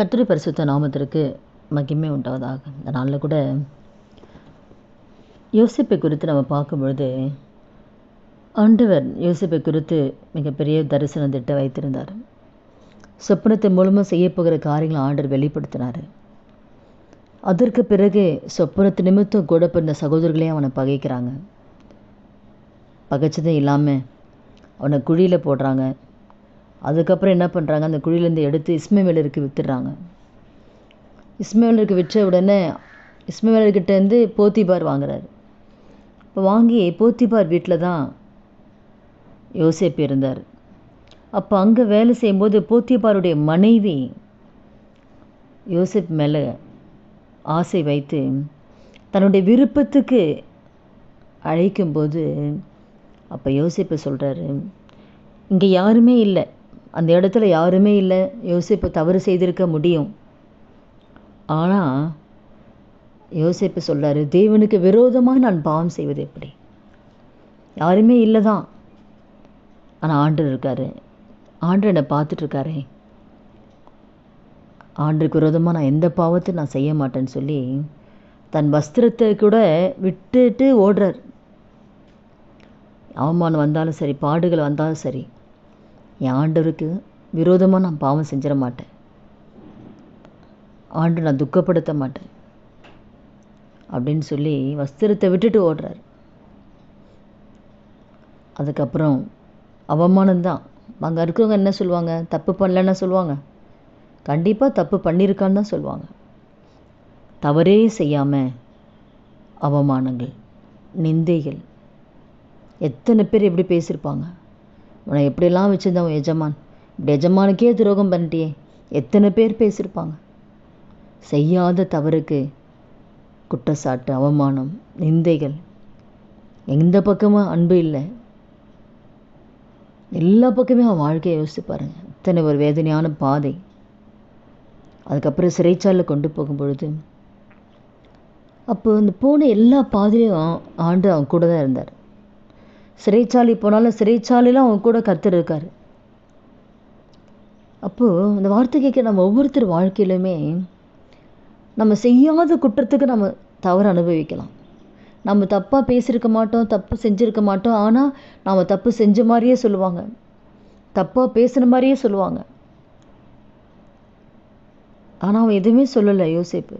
கர்த்தருடைய பரிசுத்த நாமத்திற்கு மகிமை உண்டாவதாக. இந்த நாளில் கூட யோசிப்பை குறித்து நம்ம பார்க்கும்பொழுது ஆண்டவர் யோசிப்பை குறித்து மிகப்பெரிய தரிசனம் திட்டம் வைத்திருந்தார். சொப்பனத்தை மூலமாக செய்யப்போகிற காரியங்களை ஆண்டர் வெளிப்படுத்தினார். அதற்கு பிறகு சொப்பனத்து நிமித்தம் கூட பிறந்த சகோதரர்களையும் அவனை பகைக்கிறாங்க. பகைச்சதே இல்லாமல் அவனை குழியில் போடுறாங்க. அதுக்கப்புறம் என்ன பண்ணுறாங்க அந்த குழியிலேருந்து எடுத்து இஸ்மவேலருக்கு வித்துடுறாங்க. இஸ்மவேலருக்கு விற்ற உடனே இஸ்மவேலர்கிட்டேருந்து போத்திபார் வாங்குறாரு. இப்போ வாங்கி போத்திபார் வீட்டில் தான் யோசேப் இருந்தார். அப்போ அங்கே வேலை செய்யும்போது போத்திபாருடைய மனைவி யோசேப் மேலே ஆசை வைத்து தன்னுடைய விருப்பத்துக்கு அழைக்கும்போது அப்போ யோசிப்பு சொல்கிறாரு இங்கே யாருமே இல்லை. அந்த இடத்துல யாருமே இல்லை. யோசிப்பு தவறு செய்திருக்க முடியும். ஆனால் யோசிப்பு சொல்கிறாரு தேவனுக்கு விரோதமாக நான் பாவம் செய்வது எப்படி? யாருமே இல்லை தான் ஆனால் ஆண்டு இருக்காரு. ஆண்டு என்னை பார்த்துட்ருக்காரே ஆண்டுக்கு விரோதமாக நான் எந்த பாவத்தை நான் செய்ய மாட்டேன்னு சொல்லி தன் வஸ்திரத்தை கூட விட்டுட்டு ஓடுறார். அவமானம் வந்தாலும் சரி பாடுகள் வந்தாலும் சரி என் ஆண்டவருக்கு விரோதமாக நான் பாவம் செஞ்சிட மாட்டேன். ஆண்டு நான் துக்கப்படுத்த மாட்டேன். அப்படின்னு சொல்லி வஸ்திரத்தை விட்டுட்டு ஓடுறார். அதுக்கப்புறம் அவமானம்தான் அங்கே இருக்கிறவங்க என்ன சொல்லுவாங்க? தப்பு பண்ணலன்னா சொல்லுவாங்க. கண்டிப்பாக தப்பு பண்ணியிருக்கான்னு தான் சொல்லுவாங்க. தவறே செய்யாமல் அவமானங்கள் நிந்தைகள் எத்தனை பேர் எப்படி பேசியிருப்பாங்க? உன்னை எப்படிலாம் வச்சுருந்தவன் எஜமான்? இப்படி எஜமானுக்கே துரோகம் பண்ணிட்டியே. எத்தனை பேர் பேசியிருப்பாங்க? செய்யாத தவறுக்கு குற்றச்சாட்டு அவமானம் நிந்தைகள். எந்த பக்கமும் அன்பு இல்லை. எல்லா பக்கமே அவன் வாழ்க்கையை யோசிச்சு பாருங்கள் இத்தனை ஒரு வேதனையான பாதை. அதுக்கப்புறம் சிறைச்சாலில் கொண்டு போகும் பொழுது அப்போ அந்த போன எல்லா பாதையும் ஆண்டு அவன் கூட தான் இருந்தார். சிறைச்சாலை போனாலும் சிறைச்சாலையில் அவன் கூட கர்த்தர் இருக்கார். அப்போது அந்த வார்த்தை கேட்க நம்ம ஒவ்வொருத்தர் வாழ்க்கையிலுமே நம்ம செய்யாத குற்றத்துக்கு நம்ம தவறு அனுபவிக்கலாம். நம்ம தப்பாக பேசியிருக்க மாட்டோம் தப்பு செஞ்சுருக்க மாட்டோம் ஆனால் நாம் தப்பு செஞ்ச மாதிரியே சொல்லுவாங்க. தப்பாக பேசுன மாதிரியே சொல்லுவாங்க. ஆனால் அவன் எதுவுமே சொல்லலை யோசிப்பு.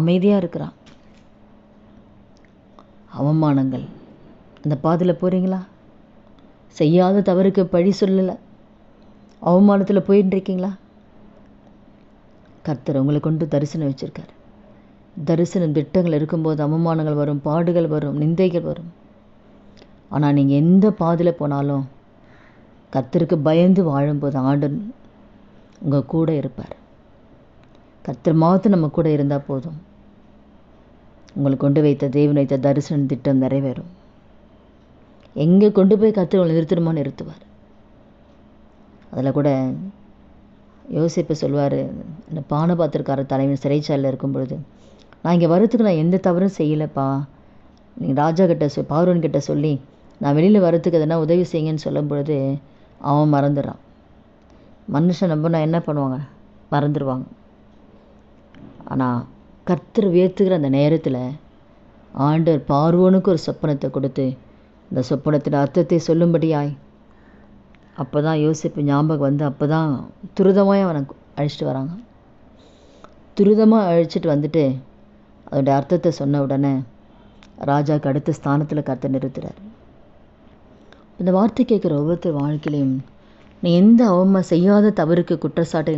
அமைதியாக இருக்கிறான். அவமானங்கள். அந்த பாதையில் போகிறீங்களா செய்யாத தவறுக்கு பழி சொல்லலை. அவமானத்தில் போயின்னுருக்கீங்களா கர்த்தர் உங்களை கொண்டு தரிசனம் வச்சுருக்கார். தரிசனம் திட்டங்கள் இருக்கும்போது அவமானங்கள் வரும் பாடுகள் வரும் நிந்தைகள் வரும். ஆனால் நீங்கள் எந்த பாதையில் போனாலும் கர்த்தருக்கு பயந்து வாழும்போது ஆண்டு உங்கள் கூட இருப்பார். கர்த்தர் மாதம் நம்ம கூட இருந்தால் போதும். உங்களை கொண்டு வைத்த தேவன் வைத்த தரிசன திட்டம் நிறைவேறும். எங்கே கொண்டு போய் கர்த்தர் அவளை நிறுத்தணுமோ நிறுத்துவார். அதில் கூட யோசிப்பை சொல்வார் இந்த பானபாத்திரக்கார தலைவன் சிறைச்சாலையில் இருக்கும் பொழுது நான் இங்கே வரத்துக்கு நான் எந்த தவறும் செய்யலைப்பா. நீங்கள் ராஜா கிட்ட சொ பார்வன் கிட்ட சொல்லி நான் வெளியில் வரத்துக்கு எதனா உதவி செய்யுங்கன்னு சொல்லும் பொழுது அவன் மறந்துடுறான். மனுஷன் நம்ப நான் என்ன பண்ணுவாங்க? மறந்துடுவாங்க. ஆனால் கர்த்தர் உயர்த்துகிற அந்த நேரத்தில் ஆண்டவர் பார்வோனுக்கு ஒரு சொப்பனத்தை கொடுத்து இந்த சொப்பனத்தின் அர்த்தத்தை சொல்லும்படியாய். அப்போ தான் யோசிப்பு ஞாபகம் வந்து அப்போ தான் துரிதமாக அவனை அழைச்சிட்டு வராங்க. துரிதமாக அழைச்சிட்டு வந்துட்டு அதோடைய அர்த்தத்தை சொன்ன உடனே ராஜாவுக்கு அடுத்த ஸ்தானத்தில் கருத்தை நிறுத்துறார். இந்த வார்த்தை கேட்குற ஒவ்வொருத்தர் வாழ்க்கையிலையும் நீ எந்த அவமா செய்யாத தவறுக்கு குற்றச்சாட்டை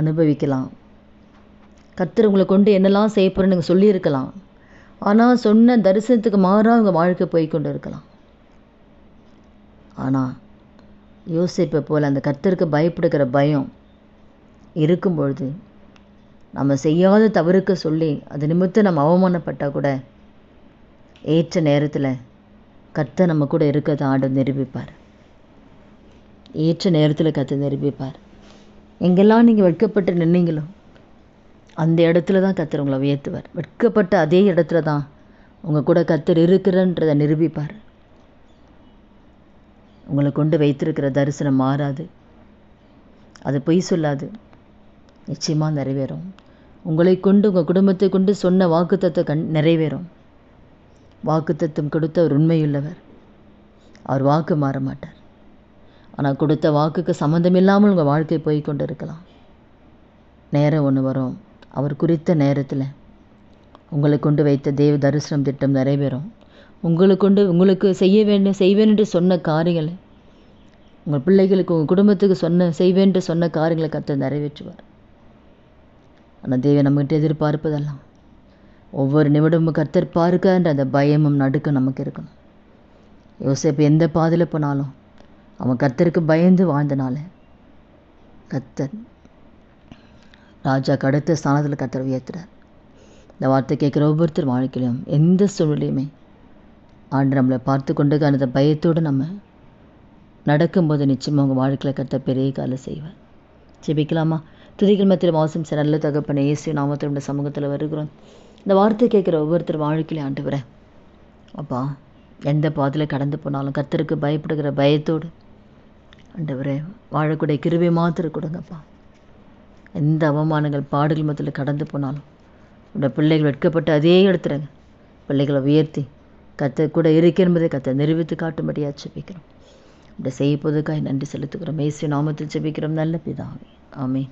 அனுபவிக்கலாம். கர்த்தர் உங்களை கொண்டு என்னெல்லாம் செய்ய போகிறேன்னு நீங்கள் சொல்லியிருக்கலாம். ஆனால் சொன்ன தரிசனத்துக்கு மாறாக அவங்க வாழ்க்கை போய் கொண்டு இருக்கலாம் ஆனால் யோசிப்பை போல் அந்த கர்த்தருக்கு பயப்படுகிற பயம் இருக்கும் பொழுது நம்ம செய்யாத தவறுக்கு சொல்லி அது நிமித்தம் நம்ம அவமானப்பட்டால் கூட ஏற்ற நேரத்தில் கர்த்தர் நம்ம கூட இருக்கிறத ஆண்டு நிரூபிப்பார். ஏற்ற நேரத்தில் கர்த்தர் நிரூபிப்பார். எங்கெல்லாம் நீங்கள் வெட்கப்பட்டு நின்னீங்களோ அந்த இடத்துல தான் கர்த்தர் உங்களை உயர்த்துவார். வெட்கப்பட்ட அதே இடத்துல தான் உங்கள் கூட கர்த்தர் இருக்கிறன்றதை நிரூபிப்பார். உங்களை கொண்டு வைத்திருக்கிற தரிசனம் மாறாது. அது பொய் சொல்லாது. நிச்சயமாக நிறைவேறும். உங்களை கொண்டு உங்கள் குடும்பத்தை கொண்டு சொன்ன வாக்குத்தத்தை கண் நிறைவேறும். வாக்குத்தத்தம் கொடுத்த ஒரு உண்மையுள்ளவர். அவர் வாக்கு மாற மாட்டார். ஆனால் கொடுத்த வாக்குக்கு சம்மந்தமில்லாமல் உங்கள் வாழ்க்கை போய் கொண்டு இருக்கலாம் நேரம் ஒன்று வரும். அவர் குறித்த நேரத்தில் உங்களை கொண்டு வைத்த தேவ தரிசனம் திட்டம் நிறைவேறும். உங்களை கொண்டு உங்களுக்கு செய்ய வேண்டும் செய்வேன் என்று சொன்ன காரியங்களை உங்கள் பிள்ளைகளுக்கு உங்கள் குடும்பத்துக்கு சொன்ன செய்வேன் என்று சொன்ன காரியங்களை கர்த்தர் நிறைவேற்றுவார். ஆனால் தேவை நம்மகிட்ட எதிர்பார்ப்பதெல்லாம் ஒவ்வொரு நிமிடமும் கர்த்தர் பார்க்கன்ற அந்த பயமும் நடுக்கம் நமக்கு இருக்கணும். யோசிப்பு எந்த பாதையில் போனாலும் அவன் கர்த்தருக்கு பயந்து வாழ்ந்தனால கர்த்தர் ராஜாக்கு அடுத்த ஸ்தானத்தில் கத்தர் உயர்த்துறார். இந்த வார்த்தை கேட்குற ஒவ்வொருத்தர் வாழ்க்கையிலும் எந்த சூழ்நிலையுமே ஆண்டு நம்மளை பார்த்து கொண்டு அந்த பயத்தோடு நம்ம நடக்கும்போது நிச்சயமாக உங்கள் வாழ்க்கையில் கத்த பெரிய காலம் செய்வார். ஜெபிக்கலாமா? துதிகள் மத்தியில் வாசம் சார் நல்ல தகப்பனை இயேசு நாமத்தில் இந்த சமூகத்தில் வருகிறோம். இந்த வார்த்தை கேட்குற ஒவ்வொருத்தர் வாழ்க்கையிலையும் ஆண்டு வரேன் அப்பா எந்த பாதையில் கடந்து போனாலும் கத்தருக்கு பயப்படுகிற பயத்தோடு ஆண்டவரே வாழக்கூடிய கிருபை மாத்திர கொடுங்கப்பா. எந்த அவமானங்கள் பாடுகள் மத்தியில் கடந்து போனாலும் உடைய பிள்ளைகள் வெட்கப்பட்டு அதே இடத்துலங்க. பிள்ளைகளை உயர்த்தி கத்த கூட இருக்க என்பதை கத்த நிரூபித்து காட்டும்படியாக ஜெபிக்கிறோம். இப்படி செய்ய போதுக்காக நன்றி செலுத்துகிறோம். மேசி நாமத்தில் ஜெபிக்கிறோம். நல்ல பிதாவே. ஆமே